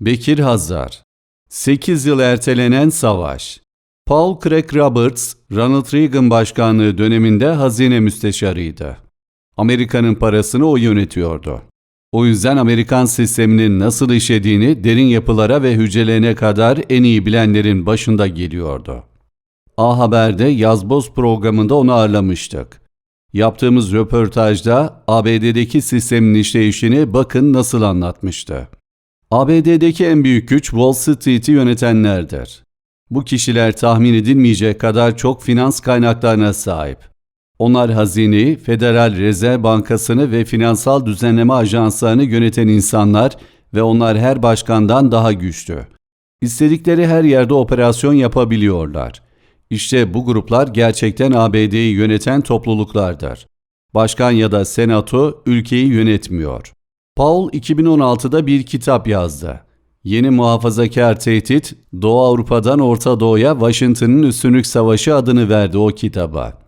Bekir Hazar 8 yıl ertelenen savaş Paul Craig Roberts, Ronald Reagan başkanlığı döneminde hazine müsteşarıydı. Amerika'nın parasını o yönetiyordu. O yüzden Amerikan sisteminin nasıl işlediğini derin yapılara ve hücrelerine kadar en iyi bilenlerin başında geliyordu. A Haber'de Yazboz programında onu ağırlamıştık. Yaptığımız röportajda ABD'deki sistemin işleyişini bakın nasıl anlatmıştı. ABD'deki en büyük güç Wall Street'i yönetenlerdir. Bu kişiler tahmin edilmeyecek kadar çok finans kaynaklarına sahip. Onlar hazineyi, Federal Rezerv Bankası'nı ve finansal düzenleme ajanslarını yöneten insanlar ve onlar her başkandan daha güçlü. İstedikleri her yerde operasyon yapabiliyorlar. İşte bu gruplar gerçekten ABD'yi yöneten topluluklardır. Başkan ya da senato ülkeyi yönetmiyor. Paul 2016'da bir kitap yazdı. Yeni muhafazakar tehdit, Doğu Avrupa'dan Orta Doğu'ya Washington'ın üstünlük savaşı adını verdi o kitaba.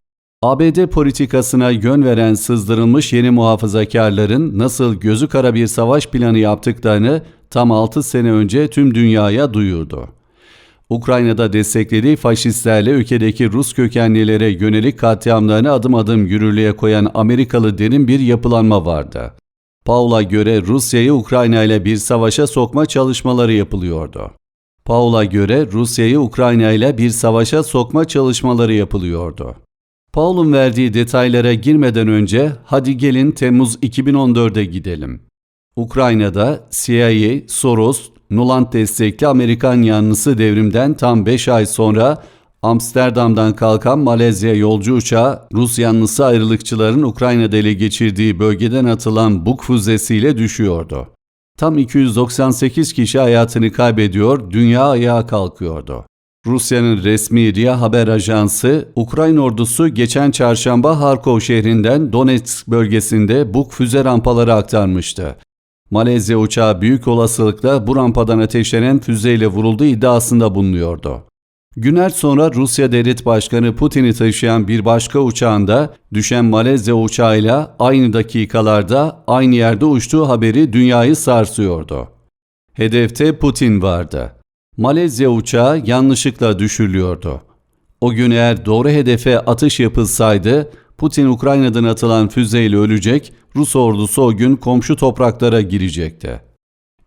ABD politikasına yön veren sızdırılmış yeni muhafazakarların nasıl gözü kara bir savaş planı yaptıklarını tam 6 sene önce tüm dünyaya duyurdu. Ukrayna'da desteklediği faşistlerle ülkedeki Rus kökenlilere yönelik katliamlarını adım adım yürürlüğe koyan Amerikalı derin bir yapılanma vardı. Paul'a göre Rusya'yı Ukrayna ile bir savaşa sokma çalışmaları yapılıyordu. Paul'a göre Rusya'yı Ukrayna ile bir savaşa sokma çalışmaları yapılıyordu. Paul'un verdiği detaylara girmeden önce hadi gelin Temmuz 2014'e gidelim. Ukrayna'da CIA, Soros, Nuland destekli Amerikan yanlısı devrimden tam 5 ay sonra Amsterdam'dan kalkan Malezya yolcu uçağı Rus yanlısı ayrılıkçıların Ukrayna'da ele geçirdiği bölgeden atılan Buk füzesiyle düşüyordu. Tam 298 kişi hayatını kaybediyor, dünya ayağa kalkıyordu. Rusya'nın resmi RIA haber ajansı, Ukrayna ordusu geçen çarşamba Harkov şehrinden Donetsk bölgesinde Buk füze rampaları aktarmıştı. Malezya uçağı büyük olasılıkla bu rampadan ateşlenen füzeyle vurulduğu iddiasında bulunuyordu. Günler sonra Rusya Devlet Başkanı Putin'i taşıyan bir başka uçağında düşen Malezya uçağıyla aynı dakikalarda aynı yerde uçtuğu haberi dünyayı sarsıyordu. Hedefte Putin vardı. Malezya uçağı yanlışlıkla düşürülüyordu. O gün eğer doğru hedefe atış yapılsaydı Putin Ukrayna'dan atılan füzeyle ölecek, Rus ordusu o gün komşu topraklara girecekti.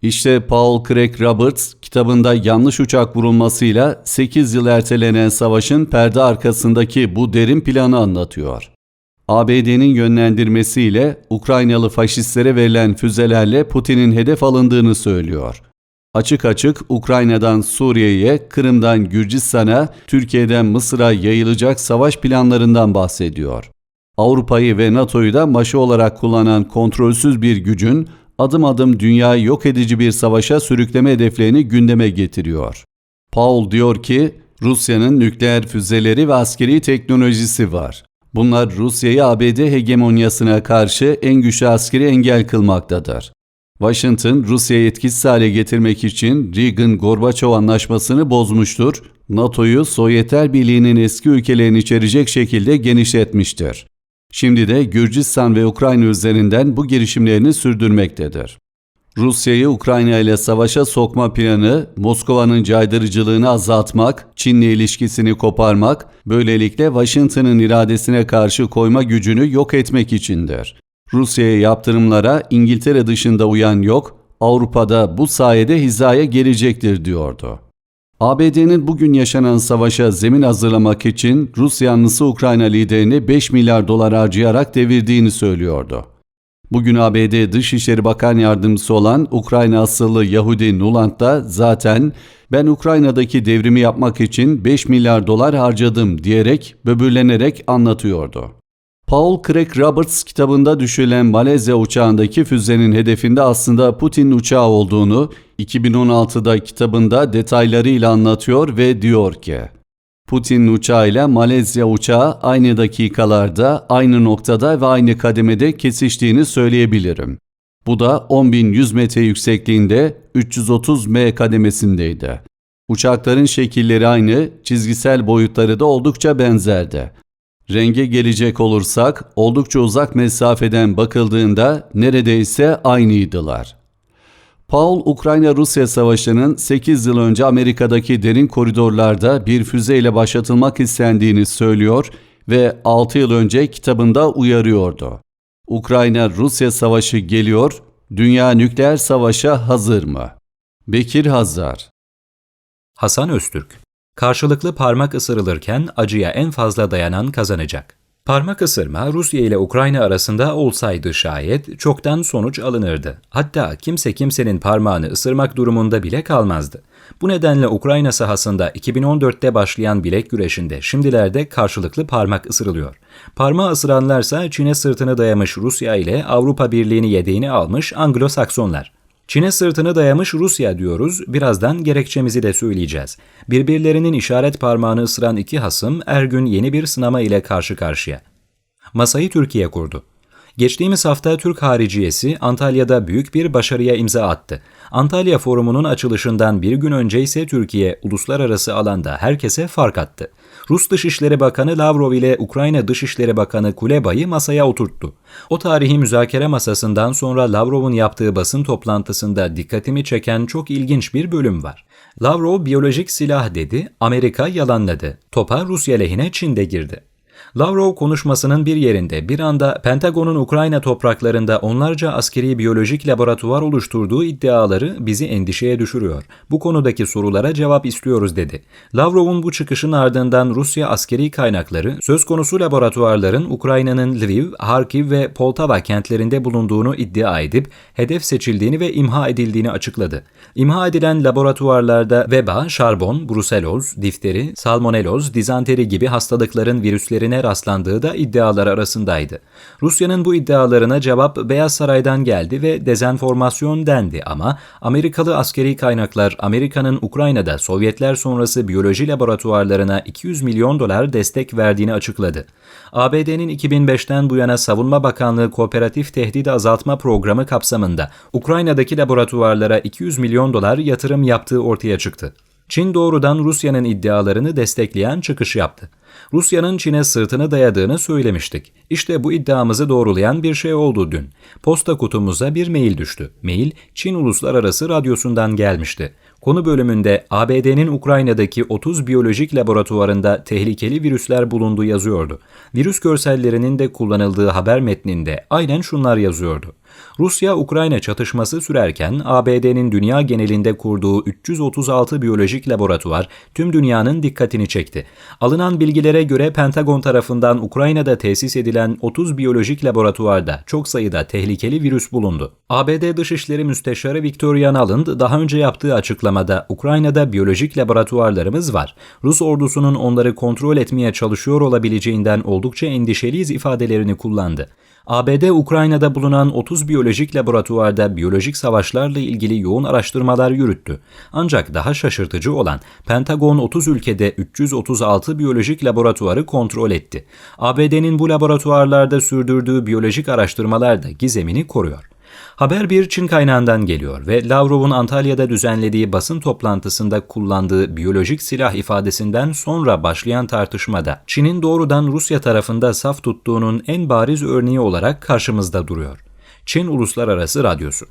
İşte Paul Craig Roberts kitabında yanlış uçak vurulmasıyla 8 yıl ertelenen savaşın perde arkasındaki bu derin planı anlatıyor. ABD'nin yönlendirmesiyle Ukraynalı faşistlere verilen füzelerle Putin'in hedef alındığını söylüyor. Açık açık Ukrayna'dan Suriye'ye, Kırım'dan Gürcistan'a, Türkiye'den Mısır'a yayılacak savaş planlarından bahsediyor. Avrupa'yı ve NATO'yu da maşı olarak kullanan kontrolsüz bir gücün adım adım dünyayı yok edici bir savaşa sürükleme hedeflerini gündeme getiriyor. Paul diyor ki, Rusya'nın nükleer füzeleri ve askeri teknolojisi var. Bunlar Rusya'yı ABD hegemonyasına karşı en güçlü askeri engel kılmaktadır. Washington, Rusya'yı etkisiz hale getirmek için Reagan-Gorbaçov anlaşmasını bozmuştur, NATO'yu Sovyetler Birliği'nin eski ülkelerini içerecek şekilde genişletmiştir. Şimdi de Gürcistan ve Ukrayna üzerinden bu girişimlerini sürdürmektedir. Rusya'yı Ukrayna ile savaşa sokma planı, Moskova'nın caydırıcılığını azaltmak, Çin'le ilişkisini koparmak, böylelikle Washington'ın iradesine karşı koyma gücünü yok etmek içindir. Rusya'ya yaptırımlara İngiltere dışında uyan yok, Avrupa'da bu sayede hizaya gelecektir diyordu. ABD'nin bugün yaşanan savaşa zemin hazırlamak için Rus yanlısı Ukrayna liderini 5 milyar dolar harcayarak devirdiğini söylüyordu. Bugün ABD Dışişleri Bakan Yardımcısı olan Ukrayna asıllı Yahudi Nuland da zaten ben Ukrayna'daki devrimi yapmak için 5 milyar dolar harcadım diyerek böbürlenerek anlatıyordu. Paul Craig Roberts kitabında düşülen Malezya uçağındaki füzenin hedefinde aslında Putin uçağı olduğunu 2016'da kitabında detaylarıyla anlatıyor ve diyor ki Putin uçağıyla Malezya uçağı aynı dakikalarda, aynı noktada ve aynı kademede kesiştiğini söyleyebilirim. Bu da 10.100 metre yüksekliğinde 330 M kademesindeydi. Uçakların şekilleri aynı, çizgisel boyutları da oldukça benzerdi. Renge gelecek olursak oldukça uzak mesafeden bakıldığında neredeyse aynıydılar. Paul, Ukrayna-Rusya savaşının 8 yıl önce Amerika'daki derin koridorlarda bir füzeyle başlatılmak istendiğini söylüyor ve 6 yıl önce kitabında uyarıyordu. Ukrayna-Rusya savaşı geliyor, dünya nükleer savaşa hazır mı? Bekir Hazar Hasan Öztürk Karşılıklı parmak ısırılırken acıya en fazla dayanan kazanacak. Parmak ısırma Rusya ile Ukrayna arasında olsaydı şayet çoktan sonuç alınırdı. Hatta kimse kimsenin parmağını ısırmak durumunda bile kalmazdı. Bu nedenle Ukrayna sahasında 2014'te başlayan bilek güreşinde şimdilerde karşılıklı parmak ısırılıyor. Parmağı ısıranlarsa Çin'e sırtını dayamış Rusya ile Avrupa Birliği'ni yedeğini almış Anglo-Saksonlar. Çin'e sırtını dayamış Rusya diyoruz, birazdan gerekçemizi de söyleyeceğiz. Birbirlerinin işaret parmağını ısıran iki hasım Ergün yeni bir sınama ile karşı karşıya. Masayı Türkiye kurdu. Geçtiğimiz hafta Türk hariciyesi Antalya'da büyük bir başarıya imza attı. Antalya Forumu'nun açılışından bir gün önce ise Türkiye uluslararası alanda herkese fark attı. Rus Dışişleri Bakanı Lavrov ile Ukrayna Dışişleri Bakanı Kuleba'yı masaya oturttu. O tarihi müzakere masasından sonra Lavrov'un yaptığı basın toplantısında dikkatimi çeken çok ilginç bir bölüm var. Lavrov biyolojik silah dedi, Amerika yalanladı. Topa Rusya lehine Çin'de girdi. Lavrov konuşmasının bir yerinde bir anda Pentagon'un Ukrayna topraklarında onlarca askeri biyolojik laboratuvar oluşturduğu iddiaları bizi endişeye düşürüyor. Bu konudaki sorulara cevap istiyoruz dedi. Lavrov'un bu çıkışın ardından Rusya askeri kaynakları söz konusu laboratuvarların Ukrayna'nın Lviv, Harkiv ve Poltava kentlerinde bulunduğunu iddia edip hedef seçildiğini ve imha edildiğini açıkladı. İmha edilen laboratuvarlarda veba, şarbon, bruseloz, difteri, salmonelloz, dizanteri gibi hastalıkların virüslerine rastlandığı da iddialar arasındaydı. Rusya'nın bu iddialarına cevap Beyaz Saray'dan geldi ve dezenformasyon dendi ama Amerikalı askeri kaynaklar Amerika'nın Ukrayna'da Sovyetler sonrası biyoloji laboratuvarlarına 200 milyon dolar destek verdiğini açıkladı. ABD'nin 2005'ten bu yana Savunma Bakanlığı Kooperatif Tehdit Azaltma Programı kapsamında Ukrayna'daki laboratuvarlara 200 milyon dolar yatırım yaptığı ortaya çıktı. Çin doğrudan Rusya'nın iddialarını destekleyen çıkış yaptı. Rusya'nın Çin'e sırtını dayadığını söylemiştik. İşte bu iddiamızı doğrulayan bir şey oldu dün. Posta kutumuza bir mail düştü. Mail Çin Uluslararası Radyosu'ndan gelmişti. Konu bölümünde ABD'nin Ukrayna'daki 30 biyolojik laboratuvarında tehlikeli virüsler bulunduğu yazıyordu. Virüs görsellerinin de kullanıldığı haber metninde aynen şunlar yazıyordu. Rusya-Ukrayna çatışması sürerken ABD'nin dünya genelinde kurduğu 336 biyolojik laboratuvar tüm dünyanın dikkatini çekti. Alınan bilgilere göre Pentagon tarafından Ukrayna'da tesis edilen 30 biyolojik laboratuvarda çok sayıda tehlikeli virüs bulundu. ABD Dışişleri Müsteşarı Victoria Nuland daha önce yaptığı açıklamada Ukrayna'da biyolojik laboratuvarlarımız var. Rus ordusunun onları kontrol etmeye çalışıyor olabileceğinden oldukça endişeliyiz ifadelerini kullandı. ABD Ukrayna'da bulunan 30 biyolojik laboratuvarda biyolojik savaşlarla ilgili yoğun araştırmalar yürüttü. Ancak daha şaşırtıcı olan Pentagon 30 ülkede 336 biyolojik laboratuvarı kontrol etti. ABD'nin bu laboratuvarlarda sürdürdüğü biyolojik araştırmalar da gizemini koruyor. Haber bir Çin kaynağından geliyor ve Lavrov'un Antalya'da düzenlediği basın toplantısında kullandığı biyolojik silah ifadesinden sonra başlayan tartışmada Çin'in doğrudan Rusya tarafında saf tuttuğunun en bariz örneği olarak karşımızda duruyor. Çin Uluslararası Radyosu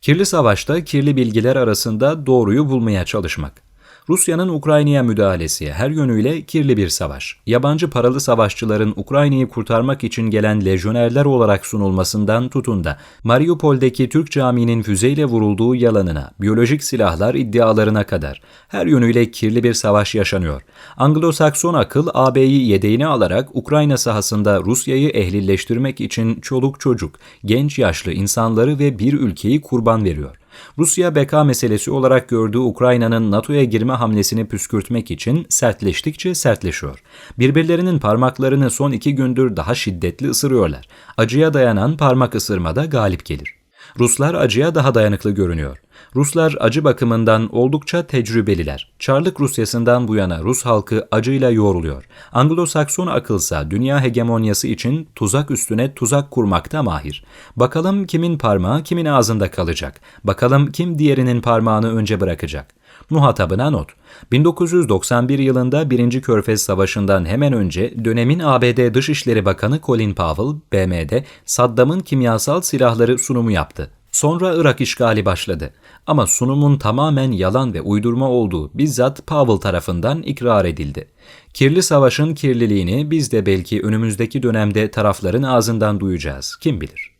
Kirli savaşta kirli bilgiler arasında doğruyu bulmaya çalışmak. Rusya'nın Ukrayna'ya müdahalesi her yönüyle kirli bir savaş. Yabancı paralı savaşçıların Ukrayna'yı kurtarmak için gelen lejyonerler olarak sunulmasından tutun da Mariupol'deki Türk caminin füzeyle vurulduğu yalanına, biyolojik silahlar iddialarına kadar her yönüyle kirli bir savaş yaşanıyor. Anglo-Sakson akıl AB'yi yedeğine alarak Ukrayna sahasında Rusya'yı ehlilleştirmek için çoluk çocuk, genç yaşlı insanları ve bir ülkeyi kurban veriyor. Rusya beka meselesi olarak gördüğü Ukrayna'nın NATO'ya girme hamlesini püskürtmek için sertleştikçe sertleşiyor. Birbirlerinin parmaklarını son iki gündür daha şiddetli ısırıyorlar. Acıya dayanan parmak ısırmada galip gelir. Ruslar acıya daha dayanıklı görünüyor. Ruslar acı bakımından oldukça tecrübeliler. Çarlık Rusyasından bu yana Rus halkı acıyla yoğruluyor. Anglo-Sakson akılsa dünya hegemonyası için tuzak üstüne tuzak kurmakta mahir. Bakalım kimin parmağı kimin ağzında kalacak. Bakalım kim diğerinin parmağını önce bırakacak. Muhatabına not. 1991 yılında 1. Körfez Savaşı'ndan hemen önce dönemin ABD Dışişleri Bakanı Colin Powell, BM'de Saddam'ın kimyasal silahları sunumu yaptı. Sonra Irak işgali başladı. Ama sunumun tamamen yalan ve uydurma olduğu bizzat Powell tarafından ikrar edildi. Kirli savaşın kirliliğini biz de belki önümüzdeki dönemde tarafların ağzından duyacağız. Kim bilir?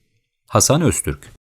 Hasan Öztürk